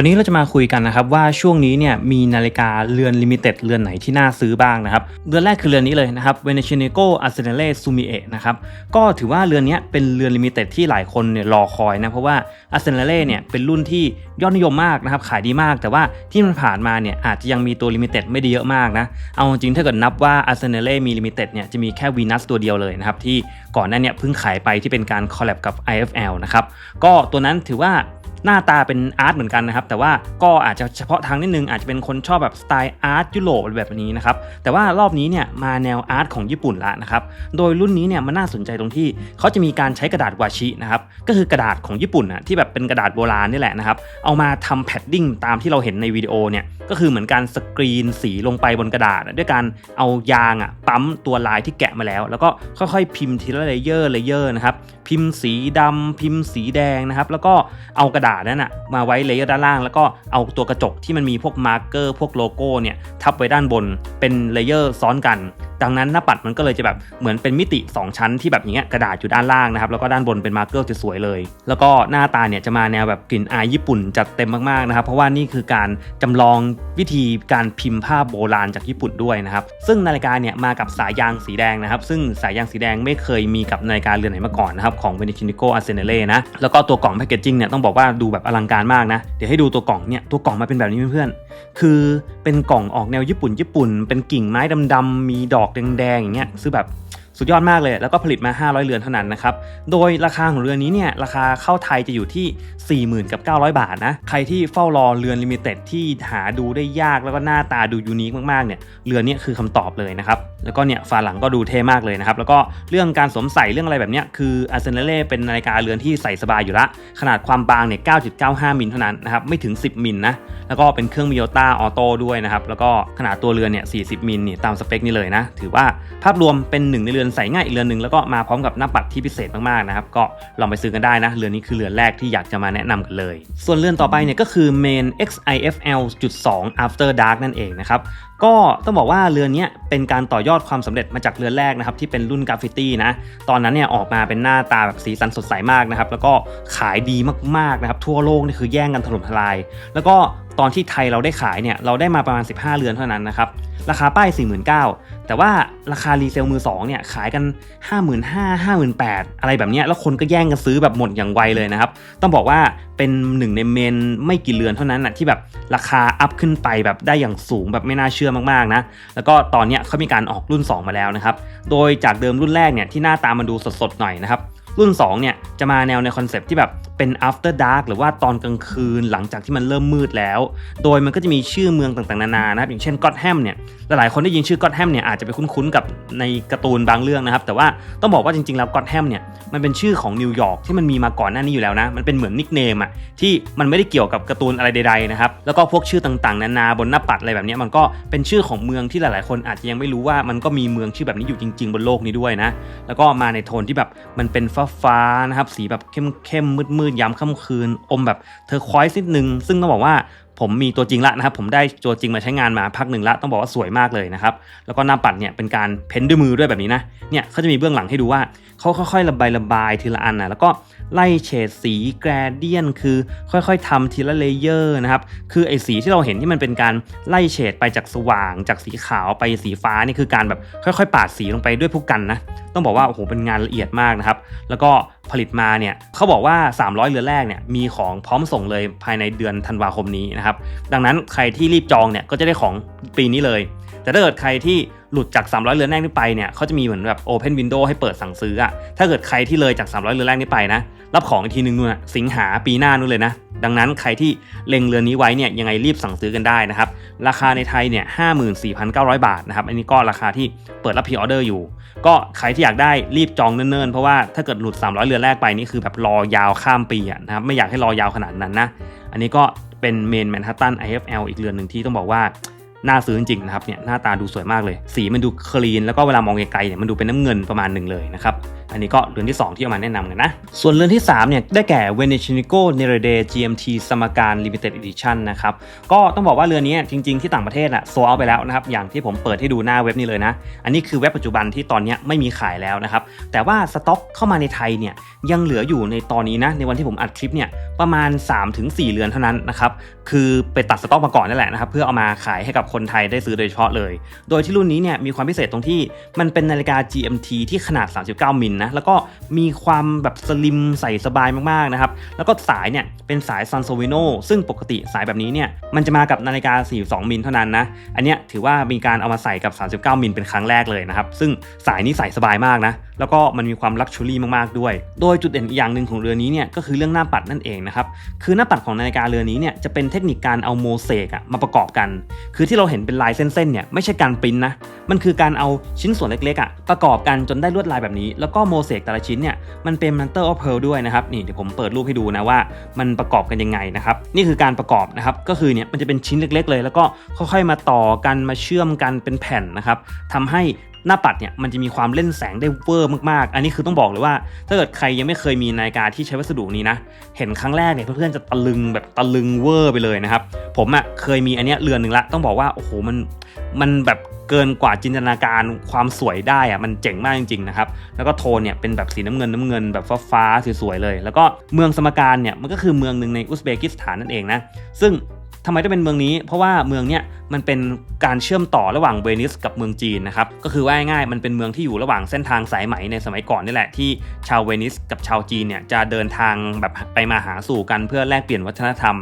วันนี้เราจะมาคุยกันนะครับว่าช่วงนี้เนี่ยมีนาฬิกาเรือนลิมิเต็ดเรือนไหนที่น่าซื้อบ้างนะครับ เรือนแรกคือเรือนนี้เลยนะครับ v e n e z i a n e g o a r s e n a l e Sumie นะครับก็ถือว่าเรือนนี้เป็นเรือนลิมิเต็ดที่หลายคนเนี่ยรอคอยนะเพราะว่า a r s e n a l e เนี่ยเป็นรุ่นที่ยอดนิยมมากนะครับขายดีมาก แต่ว่าที่มันผ่านมาเนี่ยอาจจะยังมีตัวลิมิเต็ดไม่ได้เยอะมากนะเอาจริงถ้าเกิดนับว่า a r s e n a l e มีลิมิเต็ดเนี่ยจะมีแค่ Venus ตัวเดียวเลยนะครับที่ก่อนหน้าเนี่ยเพิ่งขายไปที่เป็นการคอลแลบกับ IFL นะครับก็ตัวนั้นถือว่า หน้าตาเป็นอาร์ตเหมือนกันนะครับ แต่ว่าก็อาจจะเฉพาะทางนิดนึง อาจจะเป็นคนชอบแบบสไตล์อาร์ตยุโรปแบบนี้นะครับ แต่ว่ารอบนี้เนี่ยมาแนวอาร์ตของญี่ปุ่นละนะครับ โดยรุ่นนี้เนี่ยมันน่าสนใจตรงที่เขาจะมีการใช้กระดาษวาชินะครับ ก็คือกระดาษของญี่ปุ่นนะที่แบบเป็นกระดาษโบราณนี่แหละนะครับ เอามาทำแพดดิ้งตามที่เราเห็นในวิดีโอเนี่ย ก็คือเหมือนการสกรีนสีลงไปบนกระดาษ ด้วยการเอายางอะปั๊มตัวลายที่แกะมาแล้ว แล้วก็ค่อยๆ พิมพ์ทีละเลเยอร์เลเยอร์นะครับ พิมพ์สีดำพิมพ์สีแดงนะครับ แล้วก็เอากระดาษนั้นอะมาไว้เลเยอร์ด้านล่าง แล้วก็เอาตัวกระจกที่มันมีพวกมาร์กเกอร์พวกโลโก้เนี่ยทับไว้ด้านบนเป็นเลเยอร์ซ้อนกัน ดังนั้นหน้าปัดมันก็เลยจะแบบเหมือนเป็นมิติ 2 ชั้นที่แบบอย่างเงี้ยกระดาษอยู่ด้านล่างนะครับแล้วก็ด้านบนเป็นมาร์เกอร์สวยๆเลย แล้วก็หน้าตาเนี่ยจะมาแนวแบบกลิ่นอายญี่ปุ่นจัดเต็มมากๆนะครับเพราะว่านี่คือการจำลองวิธีการพิมพ์ภาพโบราณจากญี่ปุ่นด้วยนะครับซึ่งนาฬิกาเนี่ยมากับสายยางสีแดงนะครับซึ่งสายยางสีแดงไม่เคยมีกับนาฬิกาเรือนไหนมาก่อนนะครับของ v e n e z i a n e g o a r s e n a l e นะแล้วก็ตัวกล่องแพคเกจจิ้งเนี่ยต้องบอกว่าดูแบบอลังการมากนะเดี๋ยวให้ดูตัวกล่องเนี่ยตัวกล่องมาเป็นแบบนี้เพื่อนๆคือเป็นกล่องออกแนวญี่ปุ่นญี่ปุ่น เป็นกิ่งไม้ดำๆมีดอกแดงๆอย่างเงี้ย คือแบบ สุดยอดมากเลย แล้วก็ผลิตมา 500 เรือนเท่านั้นนะครับ โดยราคาของเรือนนี้เนี่ยราคาเข้าไทยจะอยู่ที่ 40,000กับ900 บาทนะ ใครที่เฝ้ารอเรือนลิมิเต็ดที่หาดูได้ยากแล้วก็หน้าตาดูยูนิคมากๆเนี่ยเรือนนี้คือคำตอบเลยนะครับแล้วก็เนี่ยฝาหลังก็ดูเท่มากเลยนะครับแล้วก็เรื่องการสวมใส่เรื่องอะไรแบบเนี้ยคืออาร์เซนเล่เป็นนาฬิกาเรือนที่ใส่สบายอยู่ละ ขนาดความบางเนี่ย 9.95 มิลเท่านั้นนะครับไม่ถึง 10 มิลนะแล้วก็เป็นเครื่องมิโยต้าออโต้ด้วยนะครับแล้วก็ขนาดตัวเรือนเนี่ย 40 มิลนี่ตามสเปคนี่เลยนะถือว่าภาพรวมเป็นหนึ่งในเรือนใส่ง่ายอีกเรือนหนึ่งแล้วก็มาพร้อมกับหน้าปัดที่พิเศษมากๆนะครับก็ลองไปซื้อกันได้นะเรือนนี้คือเรือนแรกที่อยากจะมาแนะนำกันเลย ส่วนเรือนต่อไปเนี่ยก็คือ Main XIFL 2 After Dark นั่นเองนะครับก็ต้องบอกว่าเรือนนี้เป็นการต่อยอดความสำเร็จมาจากเรือนแรกนะครับที่เป็นรุ่นกราฟฟิตี้นะตอนนั้นเนี่ยออกมาเป็นหน้าตาแบบสีสันสดใสมากนะครับแล้วก็ขายดีมากๆนะครับทั่วโลกนี่คือแย่งกันถล่มทลาย แล้วก็ ตอนที่ไทยเราได้ขายเนี่ยเราได้มาประมาณ 15 เรือนเท่านั้นนะครับราคาป้าย 49,000แต่ว่าราคารีเซลมือ2เนี่ยขายกัน 55,000 58,000 อะไรแบบนี้แล้วคนก็แย่งกันซื้อแบบหมดอย่างไวเลยนะครับ ต้องบอกว่าเป็นหนึ่งในเมนไม่กี่เรือนเท่านั้นนะที่แบบราคาอัพขึ้นไปแบบได้อย่างสูงแบบไม่น่าเชื่อมากๆนะ แล้วก็ตอนนี้เขามีการออกรุ่น 2 มาแล้วนะครับ โดยจากเดิมรุ่นแรกเนี่ยที่หน้าตามันดูสดๆหน่อยนะครับรุ่น2เนี่ยจะมาแนวในคอนเซปที่แบบ เป็น after dark หรือว่าตอนกลางคืนหลังจากที่มันเริ่มมืดแล้ว โดยมันก็จะมีชื่อเมืองต่างๆนานานะครับอย่างเช่นก็อตแฮมเนี่ยหลายๆคนได้ยินชื่อก็อตแฮมเนี่ยอาจจะไปคุ้นๆกับในการ์ตูนบางเรื่องนะครับ แต่ว่าต้องบอกว่าจริงๆแล้วก็อตแฮมเนี่ยมันเป็นชื่อของนิวยอร์กที่มันมีมาก่อนหน้านี้อยู่แล้วนะมันเป็นเหมือนนิกเนมอะที่มันไม่ได้เกี่ยวกับการ์ตูนอะไรใดๆนะครับแล้วก็พวกชื่อต่างๆ นานาบนหน้าปัดอะไรแบบนี้มันก็เป็นชื่อของเมืองที่หลายๆ คนอาจจะยังไม่รู้ว่ามันก็มีเมืองชื่อแบบนี้อยู่จริง ๆ บนโลกนี้ด้วยนะแล้วก็มาในโทนที่แบบมันเป็นฟ้าๆนะครับสีแบบเข้มๆมืดๆยามค่ำคืน อมแบบเธอควายนิดนึง ซึ่งต้องบอกว่าผมมีตัวจริงละนะครับ ผมได้ตัวจริงมาใช้งานมาพักหนึ่งละ ต้องบอกว่าสวยมากเลยนะครับ แล้วก็หน้าปัดเนี่ยเป็นการเพ้นด้วยมือด้วยแบบนี้นะ เนี่ยเขาจะมีเบื้องหลังให้ดูว่าเขาค่อยๆระบายระบายทีละอันนะแล้วก็ไล่เฉดสีแกรเดียนคือค่อยๆทำทีละเลเยอร์นะครับ คือไอ้สีที่เราเห็นที่มันเป็นการไล่เฉดไปจากสว่าง จากสีขาวไปสีฟ้านี่คือการแบบค่อยๆ ปาดสีลงไปด้วยผู้กันนะ ต้องบอกว่าโอ้โหเป็นงานละเอียดมากนะครับ แล้วก็ ผลิตมาเนี่ยเขาบอกว่า 300 เรือนแรกเนี่ยมีของพร้อมส่งเลยภายในเดือนธันวาคมนี้นะครับดังนั้นใครที่รีบจองเนี่ยก็จะได้ของปีนี้เลย แต่ถ้าเกิดใครที่หลุดจาก 300 เรือนแรกนี้ไปเนี่ยเขาจะมีเหมือนแบบ Open Window ให้เปิดสั่งซื้ออะถ้าเกิดใครที่เลยจาก 300 เรือนแรกนี้ไปนะ รับของอีกทีนึงนู่นะสิงหาปีหน้านู่นเลยนะ ดังนั้นใครที่เล็งเรือนนี้ไว้เนี่ยยังไงรีบสั่งซื้อกันได้นะครับ ราคาในไทยเนี่ย54,900 บาทนะครับ อันนี้ก็ราคาที่เปิดรับพรีออเดอร์อยู่ ก็ใครที่อยากได้รีบจองเนิ่นๆ เพราะว่าถ้าเกิดหลุด 300 เรือนแรกไปนี่คือแบบรอยาวข้ามปีอะนะครับ ไม่อยากให้รอยาวขนาดนั้นนะ อันนี้ก็เป็นเมนแมนฮัตตัน IFL อีกเรือนหนึ่งที่ต้องบอกว่า น่าซื้อจริงๆนะครับเนี่ยหน้าตาดูสวยมากเลย สีมันดูคลีนแล้วก็เวลามองไกลๆเนี่ยมันดูเป็นน้ำเงินประมาณหนึ่งเลยนะครับ อันนนี้ก็เรือนที่ 2 ที่เอามาแนะนำกันนะ ส่วนเรือนที่3เนี่ยได้แก่ v e n e t i n i c o n e r e d e GMT สมการ Limited Edition นะครับ ก็ต้องบอกว่าเรือนนี้จริง ๆ ที่ต่างประเทศอะโซเอาไปแล้วนะครับ อย่างที่ผมเปิดให้ดูหน้าเว็บนี้เลยนะ อันนี้คือเว็บปัจจุบันที่ตอนนี้ไม่มีขายแล้วนะครับ แต่ว่าสต็อกเข้ามาในไทยเนี่ยยังเหลืออยู่ในตอนนี้นะในวันที่ผมอัดคลิปเนี่ยประมาณ 3-4 เรือนเท่านั้นนะครับคือไปตัดสต็อกมาก่อนนั่นแหละนะครับเพื่อเอามาขายให้กับคนไทยได้ซื้อโดยเฉพาะเลย โดยที่รุ่นนี้เนี่ยมีความพิเศษตรงที่มันเป็นนาฬิกา GMT ที่ขนาด 39 มิลนะ แล้วก็มีความแบบสลิมใส่สบายมากๆนะครับ แล้วก็สายเนี่ยเป็นสาย s a n s o v i n o ซึ่งปกติสายแบบนี้เนี่ยมันจะมากับนาฬิกา 42 มิลเท่านั้นนะ อันเนี้ยถือว่ามีการเอามาใส่กับ 39 มิลเป็นครั้งแรกเลยนะครับ ซึ่งสายนี้ใส่สบายมากนะ แล้วก็มันมีความลักชัวรี่มากๆด้วย โดยจุดเด่นอีกอย่างหนึ่งของเรือนี้เนี่ยก็คือเรื่องหน้าปัดนั่นเองนะครับ คือหน้าปัดของนาฬิกาเรือนนี้เนี่ยจะเป็นเทคนิคการเอาโมเสกอะมาประกอบกัน คือที่เราเห็นเป็นลายเส้นๆเนี่ยไม่ใช่การปริ้นนะ มันคือการเอาชิ้นส่วนเล็กๆอะประกอบกันจนได้ลวดลายแบบนี้ แล้วก็โมเสกแต่ละชิ้นเนี่ยมันเป็น Master of Pearl ด้วยนะครับนี่เดี๋ยวผมเปิดรูปให้ดูนะว่ามันประกอบกันยังไงนะครับนี่คือการประกอบนะครับก็คือเนี่ยมันจะเป็นชิ้นเล็ก ๆ เลย แล้วก็ค่อยๆมาต่อกันมาเชื่อมกันเป็นแผ่นนะครับทำให้ หน้าปัดเนี่ยมันจะมีความเล่นแสงได้เวอร์มากๆ อันนี้คือต้องบอกเลยว่า ถ้าเกิดใครยังไม่เคยมีนาฬิกาที่ใช้วัสดุนี้นะ เห็นครั้งแรกเนี่ยเพื่อนๆจะตะลึงแบบตะลึงเวอร์ไปเลยนะครับ ผมอะ่ะเคยมีอันเนี้ยเรือนหนึ่งละ ต้องบอกว่า โอ้โห มัน มันแบบเกินกว่าจินตนาการความสวยได้อะมันเจ๋งมากจริงๆนะครับ แล้วก็โทนเนี่ยเป็นแบบสีน้ำเงินน้ำเงินแบบฟ้าๆสวยๆเลย แล้วก็เมืองสมการเนี่ยมันก็คือเมืองหนึ่งในอุซเบกิสถานนั่นเองนะ ซึ่ง ทำไมต้องเป็นเมืองนี้ เพราะว่าเมืองเนี้ยมันเป็นการเชื่อมต่อระหว่างเวนิสกับเมืองจีนนะครับก็คือว่าง่ายๆมันเป็นเมืองที่อยู่ระหว่างเส้นทางสายไหมในสมัยก่อนนี่แหละที่ชาวเวนิสกับชาวจีนเนี่ยจะเดินทางแบบไปมาหาสู่กันเพื่อแลกเปลี่ยนวัฒนธรรม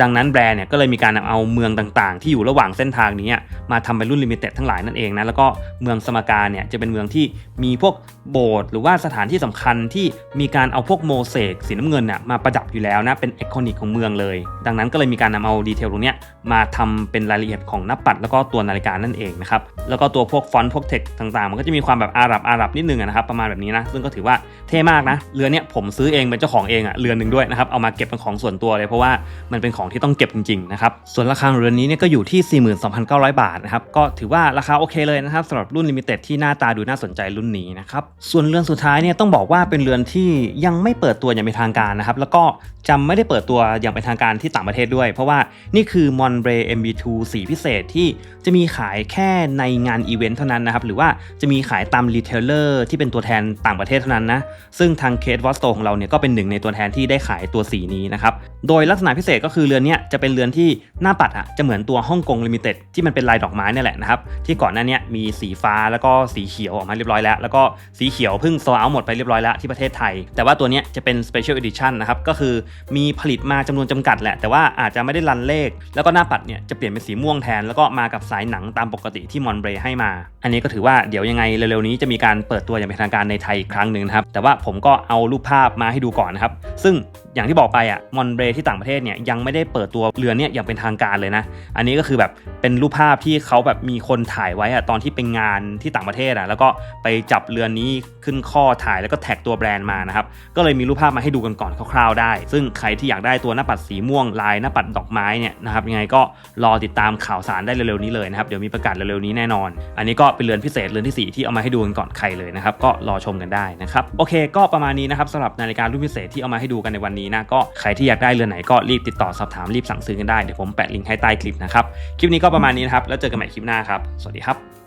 ดังนั้นแบรนด์เนี่ยก็เลยมีการนำเอาเมืองต่างๆ ที่อยู่ระหว่างเส้นทางนี้มาทำเป็นรุ่นลิมิเต็ดทั้งหลายนั่นเองนะแล้วก็เมืองสมการเนี่ยจะเป็นเมืองที่มีพวกโบสถ์หรือว่าสถานที่สำคัญที่มีการเอาพวกโมเสกสีน้ำเงินน่ะมาประดับอยู่แล้วนะเป็นไอคอนิกของเมืองเลย ดังนั้นก็เลยมีการนำเอาดีเทลตรงเนี้ยมาทำเป็นรายละเอียดของหน้าปัดแล้วก็ตัวนาฬิกานั่นเองนะครับแล้วก็ตัวพวกฟอนต์พวกเทคต่างๆ มันก็จะมีความแบบอาหรับอาหรับนิดนึงนะครับประมาณแบบนี้นะซึ่งก็ถือว่าเท่มากนะเรือเนี้ยผมซื้อเองเป็นเจ้าของเองอะเรือนหนึ่งด้วยนะครับเอามาเก็บเป็นของส่วนตัวเลยเพราะว่ามันเป็นของที่ต้องเก็บจริงๆนะครับส่วนราคาเรือนนี้เนี่ยก็อยู่ที่ 42,900 บาทนะครับก็ถือว่าราคาโอเคเลยนะครับสำหรับรุ่นลิมิเต็ดที่หน้าตาดูน่าสนใจรุ่นนี้นะครับส่วนเรือนสุดท้ายเนี่ยต้องบอกว่าเป็นเรือนที่ยังไม่เปิดตัวอย่างเป็นทางการนะครับแล้วก็จำไม่ได้เปิดตัวอย่างเป็นทางการที่ต่างประเทศด้วย เพราะว่านี่คือ Monbre MB2 สีพิเศษที่จะมีขายแค่ในงานอีเวนต์เท่านั้นนะครับหรือว่าจะมีขายตามรีเทลเลอร์ที่เป็นตัวแทนต่างประเทศเท่านั้นนะซึ่งทางเคสวอสโตของเราเนี่ยก็เป็นหนึ่งในตัวแทนที่ได้ขายตัวสีนี้นะครับโดยลักษณะพิเศษก็คือเรือนนี้จะเป็นเรือนที่หน้าปัดอะจะเหมือนตัวฮ่องกงลิมิเต็ดที่มันเป็นลายดอกไม้นี่แหละนะครับที่ก่อนหน้านี้มีสีฟ้าแล้วก็สีเขียวออกมาเรียบร้อยแล้ว แล้วก็สีเขียวเพิ่งโซเอาหมดไปเรียบร้อยแล้วที่ประเทศไทย แต่ว่าตัวนี้จะเป็น Special Edition นะครับก็คือมีผลิตมาจำนวนจำกัดแหละ แต่ว่าอาจจะไม่ได้รันเลข แล้วก็หน้าปัดเนี่ยจะเปลี่ยนเป็นสีม่วงแทน แล้วก็มากับสายหนังตามปกติที่มอนเบรให้มา อันนี้ก็ถือว่าเดี๋ยวยังไงเร็วๆนี้จะมีการเปิดตัวอย่างเป็นทางการในไทยอีกครั้งหนึ่งนะครับแต่ว่าผมก็เอารูปภาพมาให้ดูก่อนนะครับซึ่งอย่างที่บอกไปอะมอนเบรที่ต่างประเทศเนี่ยยังไม่ได้เปิดตัวเรือเนี่ยอย่างเป็นทางการเลยนะ อันนี้ก็คือแบบเป็นรูปภาพที่เขาแบบมีคนถ่ายไว้อะตอนที่เป็นงานที่ต่างประเทศอะแล้วก็ไปจับเรือนี้ขึ้นข้อถ่ายแล้วก็แท็กตัวแบรนด์มานะครับ ก็เลยมีรูปภาพมาให้ดูกันก่อนคร่าวๆได้ ซึ่งใครที่อยากได้ตัวหน้าปัดสีม่วงลายหน้าปัดดอกไม้เนี่ยนะครับยังไงก็รอติดตามข่าวสารได้เร็วๆนี้เลยนะครับเดี๋ยวมีประกาศเร็วๆนี้แน่นอน อันนี้ก็เป็นเรือนพิเศษเรือนที่ 4 ที่เอามาให้ดูกันก่อนใครเลยนะครับก็รอชมกันได้นะครับโอเค ก็ประมาณนี้นะครับสำหรับนาฬิการุ่นพิเศษที่เอามาให้ดูกันในวันนี้นะก็ใครที่อยากได้เรือนไหนก็รีบติดต่อสอบถามรีบสั่งซื้อกันได้เดี๋ยวผมแปะลิงก์ให้ใต้คลิปนะครับคลิปนี้ก็ประมาณนี้นะครับแล้วเจอกันใหม่คลิปหน้าครับสวัสดีครับ